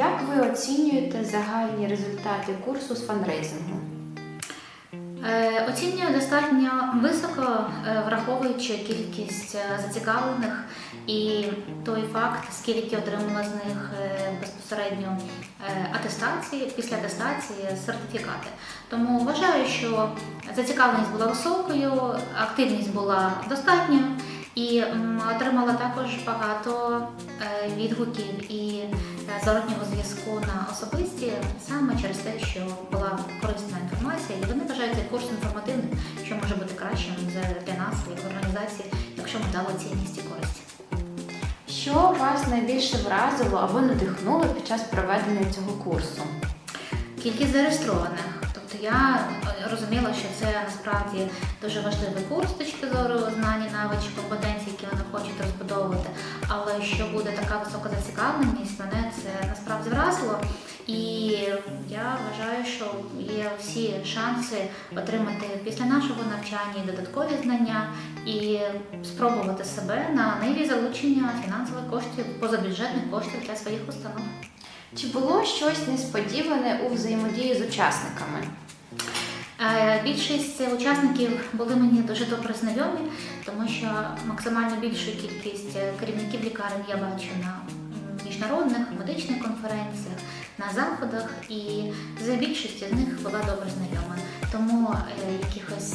як ви оцінюєте загальні результати курсу з фандрейзингу? Е, Оцінюю достатньо високо, е, враховуючи кількість е, зацікавлених і той факт, скільки отримала з них безпосередньо атестації, після атестації сертифікати. Тому вважаю, що зацікавленість була високою, активність була достатньою і отримала також багато відгуків і е, зворотнього зв'язку на особисті саме через те, що була корисна інформація, і вони вважають цей курс інформативним, що може бути кращим для нас, як організації, якщо ми дали цінність і користь. Що вас найбільше вразило або надихнуло під час проведення цього курсу? Кількість зареєстрованих. Тобто я е, розуміла, що це насправді дуже важливий курс з точки зору знань, навичок, компетенцій, які вони хочуть розбудовувати. Але що буде така висока зацікавленість, мене це насправді вразило. І я вважаю, що є всі шанси отримати після нашого навчання додаткові знання і спробувати себе на ниві залучення фінансових коштів, позабюджетних коштів для своїх установ. Чи було щось несподіване у взаємодії з учасниками? Е, Більшість учасників були мені дуже добре знайомі, тому що максимально більшу кількість е, керівників лікарень я бачу на міжнародних медичних конференціях, на заходах, і з більшістю з них була добре знайома. Тому е, якихось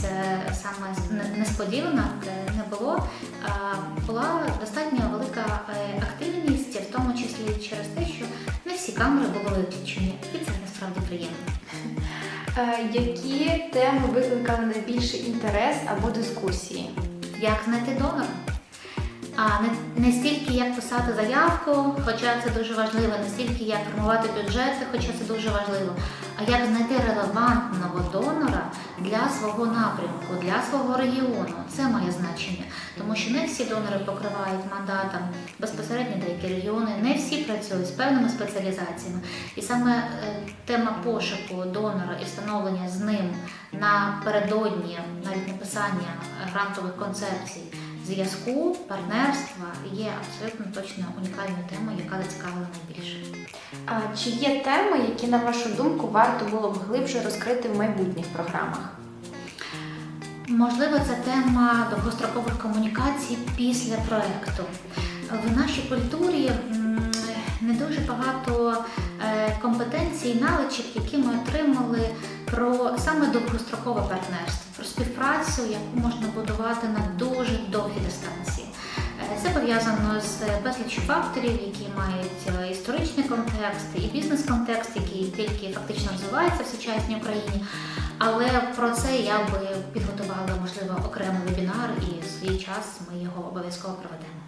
саме несподіванок не було. Була достатньо велика камери були виключені, і це насправді приємно. Е, Які теми викликали найбільший інтерес або дискусії? Як знайти донора? А не, не стільки як писати заявку, хоча це дуже важливо, не стільки як формувати бюджети, хоча це дуже важливо, а як знайти релевантного донора для свого напрямку, для свого регіону. Це має значення, тому що не всі донори покривають мандатом безпосередньо деякі регіони, не всі працюють з певними спеціалізаціями. І саме е, тема пошуку донора і встановлення з ним напередодні навіть написання грантових концепцій зв'язку, партнерства є абсолютно точно унікальною темою, яка зацікавила найбільше. А чи є теми, які, на вашу думку, варто було б глибше розкрити в майбутніх програмах? Можливо, це тема довгострокових комунікацій після проекту. В нашій культурі не дуже багато е, компетенцій і навичок, які ми отримали про саме довгострокове партнерство, про співпрацю, яку можна будувати на дуже довгі дистанції. Е, Це пов'язано з безліччю факторів, які мають е, історичний контекст і бізнес-контекст, який тільки фактично розвивається в сучасній Україні. Але про це я би підготувала можливо окремий вебінар, і в свій час ми його обов'язково проведемо.